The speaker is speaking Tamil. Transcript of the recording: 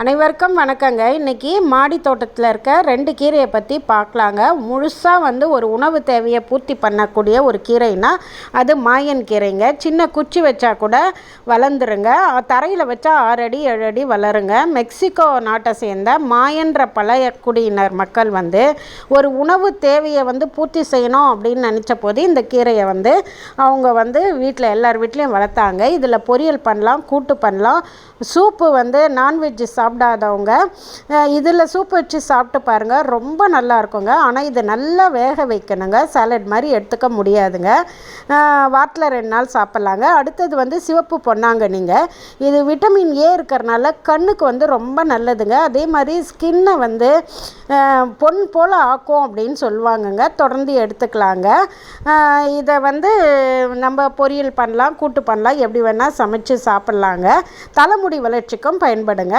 அனைவருக்கும் வணக்கங்க. இன்றைக்கி மாடி தோட்டத்தில் இருக்க ரெண்டு கீரையை பற்றி பார்க்கலாங்க முழுசாக வந்து ஒரு உணவு தேவையை பூர்த்தி பண்ணக்கூடிய ஒரு கீரைனா அது மாயன் கீரைங்க. சின்ன குச்சி வச்சா கூட வளர்ந்துருங்க. தரையில் வச்சா ஆறு அடி ஏழு அடி வளருங்க. மெக்சிகோ நாட்டை சேர்ந்த மாயன்ற பழைய குடியினர் மக்கள் வந்து ஒரு உணவு தேவையை வந்து பூர்த்தி செய்யணும் அப்படின்னு நினச்ச போது இந்த கீரையை வந்து அவங்க வந்து வீட்டில் எல்லார் வீட்லேயும் வளர்த்தாங்க. இதில் பொரியல் பண்ணலாம் கூட்டு பண்ணலாம். சூப்பு வந்து நான்வெஜ் சாப்பிடாதவங்க. இதில் சூப் வச்சு சாப்பிட்டு பாருங்கள் ரொம்ப நல்லா இருக்குங்க. ஆனால் இது நல்லா வேக வைக்கணுங்க. சாலட் மாதிரி எடுத்துக்க முடியாதுங்க. வாரத்தில் ரெண்டு நாள் சாப்பிட்லாங்க. அடுத்தது வந்து சிவப்பு பொன்னாங்கண்ணிங்க இது விட்டமின் ஏ இருக்கிறனால கண்ணுக்கு வந்து ரொம்ப நல்லதுங்க. அதே மாதிரி ஸ்கின்னை வந்து பொன் போல் ஆக்கும் அப்படின்னு சொல்லுவாங்கங்க. தொடர்ந்து எடுத்துக்கலாங்க. இதை வந்து நம்ம பொரியல் பண்ணலாம் கூட்டு பண்ணலாம். எப்படி வேணால் சமைச்சு சாப்பிட்லாங்க. தலைமுடி வளர்ச்சிக்கும் பயன்படுங்க.